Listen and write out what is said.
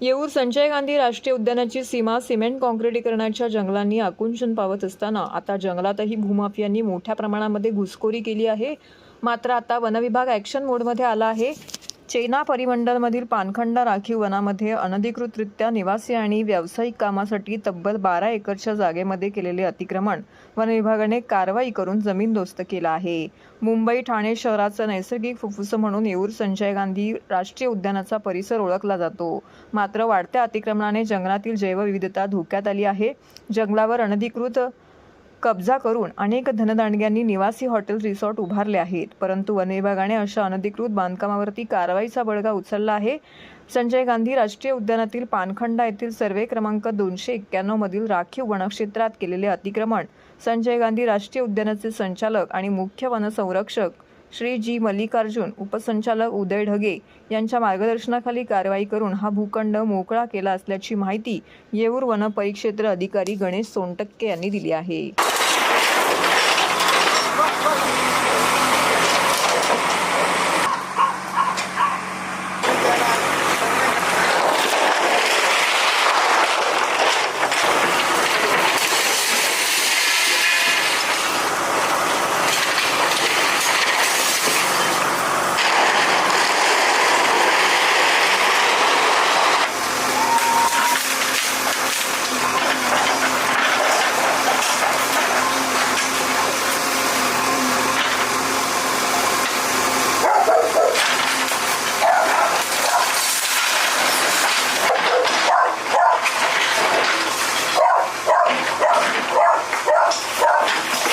येऊर संजय गांधी राष्ट्रीय उद्यानाची सीमा सिमेंट काँक्रिटीकरणाच्या जंगलांनी आकुंचन पावत असताना आता जंगलातही भूमाफियांनी मोठ्या प्रमाणामध्ये घुसखोरी केली आहे. मात्र आता वनविभाग ॲक्शन मोडमध्ये आला आहे. चेना परिमंडलमधील पानखंडा राखीव वनामध्ये अनधिकृतरित्या निवासी आणि व्यावसायिक कामासाठी तब्बल बारा एकरच्या जागेमध्ये केलेले अतिक्रमण वनविभागाने कारवाई करून जमीनदोस्त केला आहे. मुंबई ठाणे शहराचं नैसर्गिक फुफ्फुस म्हणून येऊर संजय गांधी राष्ट्रीय उद्यानाचा परिसर ओळखला जातो. मात्र वाढत्या अतिक्रमणाने जंगलातील जैवविविधता धोक्यात आली आहे. जंगलावर अनधिकृत कब्जा करून अनेक धनदांडग्यांनी निवासी हॉटेल रिसॉर्ट उभारले आहेत. परंतु वन विभागाने अशा अनधिकृत बांधकामावरती कारवाईचा बळगा उचलला आहे. संजय गांधी राष्ट्रीय उद्यानातील पानखंडा येथील सर्वे क्रमांक दोनशे एक्क्याण्णव मधील राखीव वनक्षेत्रात केलेले अतिक्रमण संजय गांधी राष्ट्रीय उद्यानाचे संचालक आणि मुख्य वनसंरक्षक श्री जी मल्लिकार्जुन उपसंचालक उदय ढगे यांच्या मार्गदर्शनाखाली कारवाई करून हा भूखंड मोकळा केला असल्याची माहिती येऊर वन परिक्षेत्र अधिकारी गणेश सोनटक्के यांनी दिली आहे. Hallelujah.